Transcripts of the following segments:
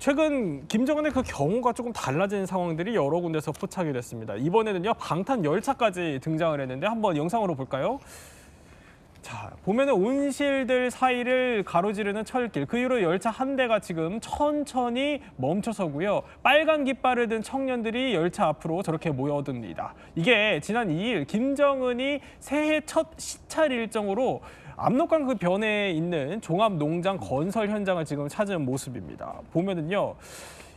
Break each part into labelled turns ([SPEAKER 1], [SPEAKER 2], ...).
[SPEAKER 1] 최근 김정은의 그 경우가 조금 달라진 상황들이 여러 군데서 포착이 됐습니다. 이번에는요 방탄 열차까지 등장을 했는데 한번 영상으로 볼까요? 자 보면은 온실들 사이를 가로지르는 철길. 그 이후로 열차 한 대가 지금 천천히 멈춰서고요. 빨간 깃발을 든 청년들이 열차 앞으로 저렇게 모여듭니다. 이게 지난 2일 김정은이 새해 첫 시찰 일정으로 압록강 그 변에 있는 종합농장 건설 현장을 지금 찾은 모습입니다. 보면은요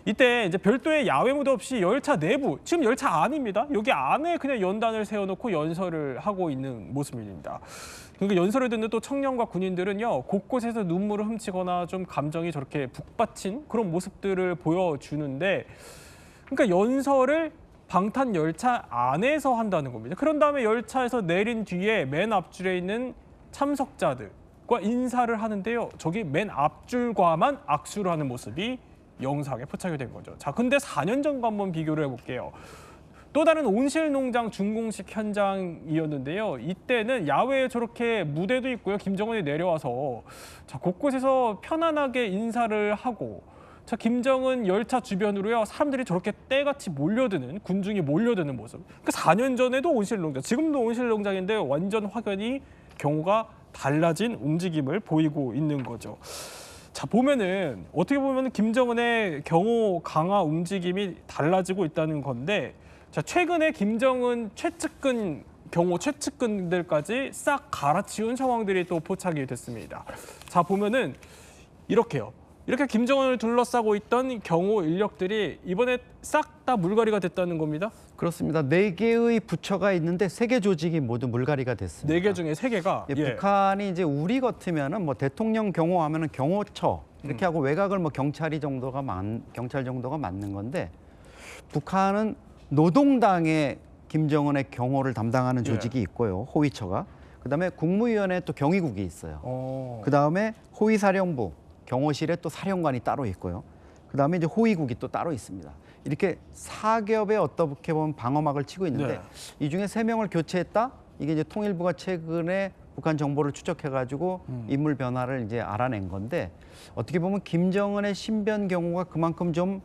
[SPEAKER 1] 이때 이제 별도의 야외 무대 없이 열차 내부, 지금 열차 안입니다. 여기 안에 그냥 연단을 세워놓고 연설을 하고 있는 모습입니다. 그러니까 연설을 듣는 또 청년과 군인들은요 곳곳에서 눈물을 훔치거나 좀 감정이 저렇게 북받친 그런 모습들을 보여주는데 그러니까 연설을 방탄 열차 안에서 한다는 겁니다. 그런 다음에 열차에서 내린 뒤에 맨 앞줄에 있는 참석자들과 인사를 하는데요. 저기 맨 앞줄과만 악수를 하는 모습이 영상에 포착이 된 거죠. 자, 근데 4년 전과 한번 비교를 해볼게요. 또 다른 온실 농장 준공식 현장이었는데요. 이때는 야외에 저렇게 무대도 있고요. 김정은이 내려와서 자, 곳곳에서 편안하게 인사를 하고 자, 김정은 열차 주변으로요. 사람들이 저렇게 때같이 몰려드는 군중이 몰려드는 모습. 그 4년 전에도 온실 농장, 지금도 온실 농장인데 완전 확연히 경우가 달라진 움직임을 보이고 있는 거죠. 자 보면은 어떻게 보면 김정은의 경호 강화 움직임이 달라지고 있다는 건데 자 최근에 김정은 최측근 경호 최측근들까지 싹 갈아치운 상황들이 또 포착이 됐습니다. 자 보면은 이렇게요. 이렇게 김정은을 둘러싸고 있던 경호 인력들이 이번에 싹 다 물갈이가 됐다는 겁니다.
[SPEAKER 2] 그렇습니다. 네 개의 부처가 있는데 세 개 조직이 모두 물갈이가 됐습니다.
[SPEAKER 1] 네 개 중에 세 개가
[SPEAKER 2] 예, 북한이 이제 우리 같으면은 뭐 대통령 경호하면은 경호처 이렇게 하고 외곽을 뭐 경찰이 정도가 많 경찰 정도가 맞는 건데 북한은 노동당의 김정은의 경호를 담당하는
[SPEAKER 1] 예.
[SPEAKER 2] 조직이 있고요 호위처가 그다음에 국무위원회 또 경위국이 있어요.
[SPEAKER 1] 어.
[SPEAKER 2] 그다음에 호위사령부 경호실에 또 사령관이 따로 있고요. 그다음에 이제 호위국이 또 따로 있습니다. 이렇게 사겹의 어떻게 보면 방어막을 치고 있는데
[SPEAKER 1] 네.
[SPEAKER 2] 이 중에 세 명을 교체했다. 이게 이제 통일부가 최근에 북한 정보를 추적해 가지고
[SPEAKER 1] 음.
[SPEAKER 2] 인물 변화를 이제 알아낸 건데 어떻게 보면 김정은의 신변 경우가 그만큼 좀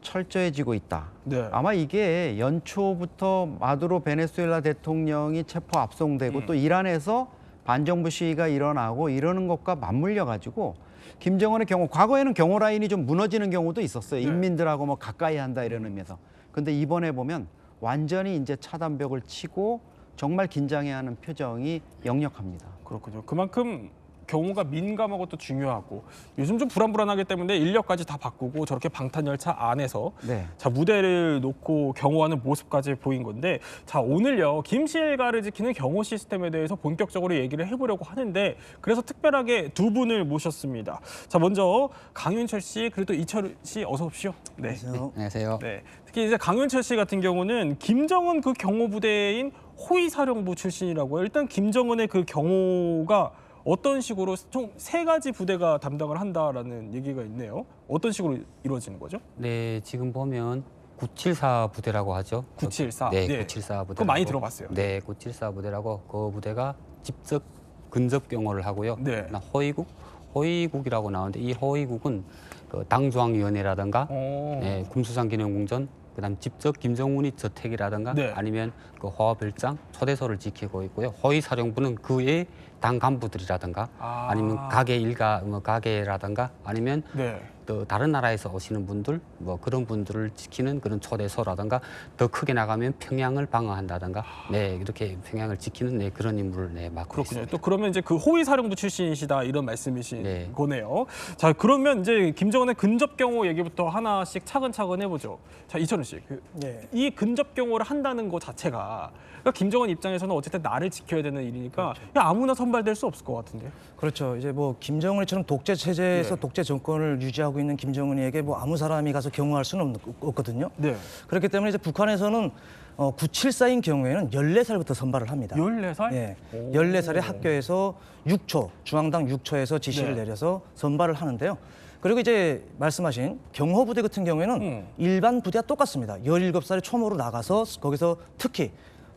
[SPEAKER 2] 철저해지고 있다.
[SPEAKER 1] 네.
[SPEAKER 2] 아마 이게 연초부터 마두로 베네수엘라 대통령이 체포 압송되고
[SPEAKER 1] 음.
[SPEAKER 2] 또 이란에서 반정부 시위가 일어나고 이러는 것과 맞물려 가지고 김정은의 경우 과거에는 경호 라인이 좀 무너지는 경우도 있었어요.
[SPEAKER 1] 네.
[SPEAKER 2] 인민들하고 뭐 가까이 한다 이런 의미에서. 근데 이번에 보면 완전히 이제 차단벽을 치고 정말 긴장해야 하는 표정이 역력합니다.
[SPEAKER 1] 그렇군요. 그만큼 경우가 민감하고 또 중요하고 요즘 좀 불안불안하기 때문에 인력까지 다 바꾸고 저렇게 방탄 열차 안에서
[SPEAKER 2] 네.
[SPEAKER 1] 자 무대를 놓고 경호하는 모습까지 보인 건데 자 오늘요 김실가를 지키는 경호 시스템에 대해서 본격적으로 얘기를 해보려고 하는데 그래서 특별하게 두 분을 모셨습니다. 자 먼저 강윤철 씨 그리고 또 이철 씨 어서 오십시오. 네.
[SPEAKER 3] 안녕하세요.
[SPEAKER 1] 네. 특히 이제 강윤철 씨 같은 경우는 김정은 그 경호 부대인 호위사령부 출신이라고요. 일단 김정은의 그 경호가 어떤 식으로 총 세 가지 부대가 담당을 한다라는 얘기가 있네요. 어떤 식으로 이루어지는 거죠?
[SPEAKER 3] 네, 지금 보면 974 부대라고 하죠.
[SPEAKER 1] 974.
[SPEAKER 3] 네,
[SPEAKER 1] 네.
[SPEAKER 3] 974 부대.
[SPEAKER 1] 그거 많이 들어봤어요.
[SPEAKER 3] 네, 974 부대라고 그 부대가 직접 근접 경호를 하고요.
[SPEAKER 1] 네.
[SPEAKER 3] 그다음 호위국, 호위국이라고 나오는데 이 호위국은 그 당중앙위원회라든가
[SPEAKER 1] 어.
[SPEAKER 3] 네, 기념궁전, 그다음 직접 김정은이 저택이라든가
[SPEAKER 1] 네.
[SPEAKER 3] 아니면 그 화별장 초대소를 지키고 있고요. 호위사령부는 그의 당 간부들이라든가
[SPEAKER 1] 아.
[SPEAKER 3] 아니면 가게 일가 뭐 가게라든가 아니면
[SPEAKER 1] 네.
[SPEAKER 3] 또 다른 나라에서 오시는 분들 뭐 그런 분들을 지키는 그런 초대소라든가 더 크게 나가면 평양을 방어한다든가 네 이렇게 평양을 지키는 네 그런 임무를 네 맡고
[SPEAKER 1] 그렇군요.
[SPEAKER 3] 있습니다.
[SPEAKER 1] 또 그러면 이제 그 호위 사령부 출신이시다 이런 말씀이신
[SPEAKER 3] 네.
[SPEAKER 1] 거네요. 자 그러면 이제 김정은의 근접 경호 얘기부터 하나씩 차근차근 해보죠. 자 이철훈 씨, 그,
[SPEAKER 4] 네.
[SPEAKER 1] 이 근접 경호를 한다는 것 자체가 그러니까 김정은 입장에서는 어쨌든 나를 지켜야 되는 일이니까 그냥 아무나 선발될 수 없을 것 같은데.
[SPEAKER 4] 그렇죠. 이제 뭐 김정은처럼 독재 체제에서
[SPEAKER 1] 네.
[SPEAKER 4] 독재 정권을 유지하고 있는 김정은이에게 뭐 아무 사람이 가서 경호할 수는 없- 없거든요.
[SPEAKER 1] 네.
[SPEAKER 4] 그렇기 때문에 이제 북한에서는 어, 974인 경우에는 14살부터 선발을 합니다.
[SPEAKER 1] 14살?
[SPEAKER 4] 예.
[SPEAKER 1] 오.
[SPEAKER 4] 14살에 학교에서 6초, 중앙당 6초에서 지시를
[SPEAKER 1] 네.
[SPEAKER 4] 내려서 선발을 하는데요. 그리고 이제 말씀하신 경호부대 같은 경우에는
[SPEAKER 1] 음.
[SPEAKER 4] 일반 부대와 똑같습니다. 17살에 초모로 나가서 거기서 특히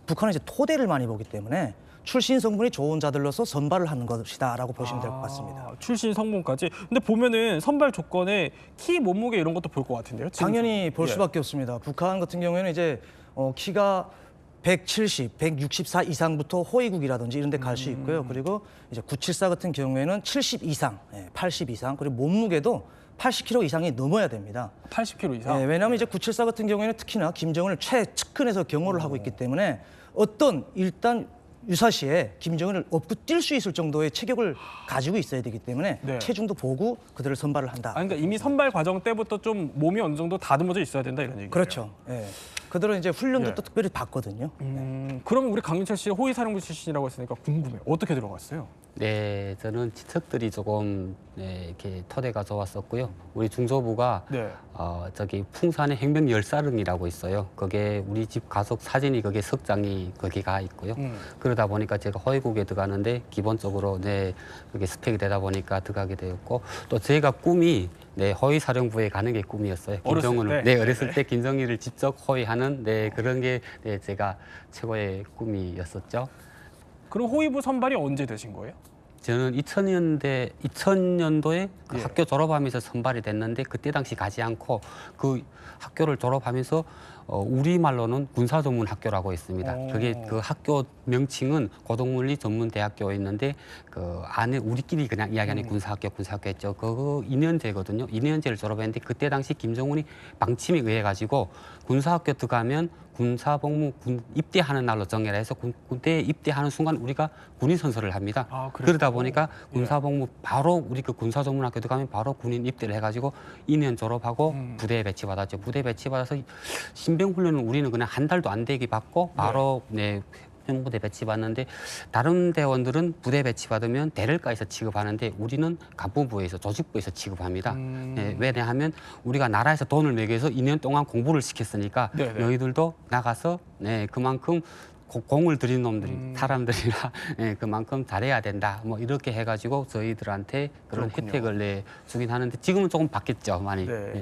[SPEAKER 4] 북한은 이제 토대를 많이 보기 때문에 출신 성분이 좋은 자들로서 선발을 하는 것이다라고 보시면 될 것 같습니다.
[SPEAKER 1] 아, 출신 성분까지. 근데 보면은 선발 조건에 키, 몸무게 이런 것도 볼 것 같은데요.
[SPEAKER 4] 당연히 볼
[SPEAKER 1] 예.
[SPEAKER 4] 수밖에 없습니다. 북한 같은 경우에는 이제 어, 키가 170, 164 이상부터 호위국이라든지 이런 데 갈 수 있고요. 그리고 이제 974 같은 경우에는 70 이상, 예, 80 이상, 그리고 몸무게도 80kg 이상이 넘어야 됩니다.
[SPEAKER 1] 80kg 이상.
[SPEAKER 4] 예, 왜냐하면 이제 974 같은 경우에는 특히나 김정은을 최측근에서 경호를 하고 있기 때문에 어떤 일단 유사시에 김정은을 업고 뛸 수 있을 정도의 체격을 가지고 있어야 되기 때문에
[SPEAKER 1] 네.
[SPEAKER 4] 체중도 보고 그들을 선발을 한다.
[SPEAKER 1] 아, 그러니까 이미 선발 과정 때부터 좀 몸이 어느 정도 다듬어져 있어야 된다 이런 얘기예요.
[SPEAKER 4] 그렇죠. 예. 그들은 이제 훈련도
[SPEAKER 1] 예.
[SPEAKER 4] 또 특별히 받거든요.
[SPEAKER 1] 음, 그러면 우리 강민철 씨 호위사령부 출신이라고 했으니까 궁금해요. 어떻게 들어갔어요?
[SPEAKER 3] 네, 저는 지척들이 조금 네, 이렇게 토대가 좋았었고요. 우리 중소부가
[SPEAKER 1] 네.
[SPEAKER 3] 어, 저기 풍산의 행병 열사릉이라고 있어요. 그게 우리 집 가족 사진이 거기에 석장이 거기가 있고요.
[SPEAKER 1] 음.
[SPEAKER 3] 그러다 보니까 제가 허위국에 들어가는데 기본적으로 네 그게 스펙이 되다 보니까 들어가게 되었고 또 제가 꿈이 네 허위 사령부에 가는 게 꿈이었어요. 김정은을
[SPEAKER 1] 때?
[SPEAKER 3] 네 어렸을 때 김정일을 직접 허위하는 네 그런 게 네, 제가 최고의 꿈이었었죠.
[SPEAKER 1] 그럼 호위부 선발이 언제 되신 거예요?
[SPEAKER 3] 저는 2000년대 2000년도에 그
[SPEAKER 1] 예.
[SPEAKER 3] 학교 졸업하면서 선발이 됐는데 그때 당시 가지 않고 그 학교를 졸업하면서 어, 우리 말로는 군사 전문 학교라고 있습니다.
[SPEAKER 1] 오.
[SPEAKER 3] 그게 그 학교 명칭은 고동물리 전문 대학교였는데 그 안에 우리끼리 그냥 이야기하는 군사학교 군사학교 했죠. 그거 2년제거든요. 2년제를 졸업했는데 그때 당시 김정은이 방침에 의해 가지고 군사학교 들어가면 군사복무 군 입대하는 날로 정해라 해서 군, 군대에 입대하는 순간 우리가 군인 선서를 합니다.
[SPEAKER 1] 아?
[SPEAKER 3] 그러다 보니까
[SPEAKER 1] 예.
[SPEAKER 3] 군사복무 바로 우리 그 군사전문학교 들어가면 바로 군인 입대를 해가지고 2년 졸업하고
[SPEAKER 1] 음.
[SPEAKER 3] 부대에 배치받았죠. 부대 배치받아서 신병 훈련은 우리는 그냥 한 달도 안 되게 받고 바로 네. 부대 배치받는데 다른 대원들은 부대 배치받으면 대를가에서 취급하는데 우리는 간부부에서 조직부에서 취급합니다.
[SPEAKER 1] 음.
[SPEAKER 3] 네, 왜냐하면 우리가 나라에서 돈을 매겨서 2년 동안 공부를 시켰으니까
[SPEAKER 1] 네네.
[SPEAKER 3] 너희들도 나가서 네 그만큼 고- 공을 들인 놈들이
[SPEAKER 1] 음.
[SPEAKER 3] 사람들이라 네, 그만큼 잘해야 된다. 뭐 이렇게 해가지고 저희들한테 그런
[SPEAKER 1] 그렇군요.
[SPEAKER 3] 혜택을 내 주긴 하는데 지금은 조금 바뀌었죠 많이.
[SPEAKER 1] 네.
[SPEAKER 3] 네.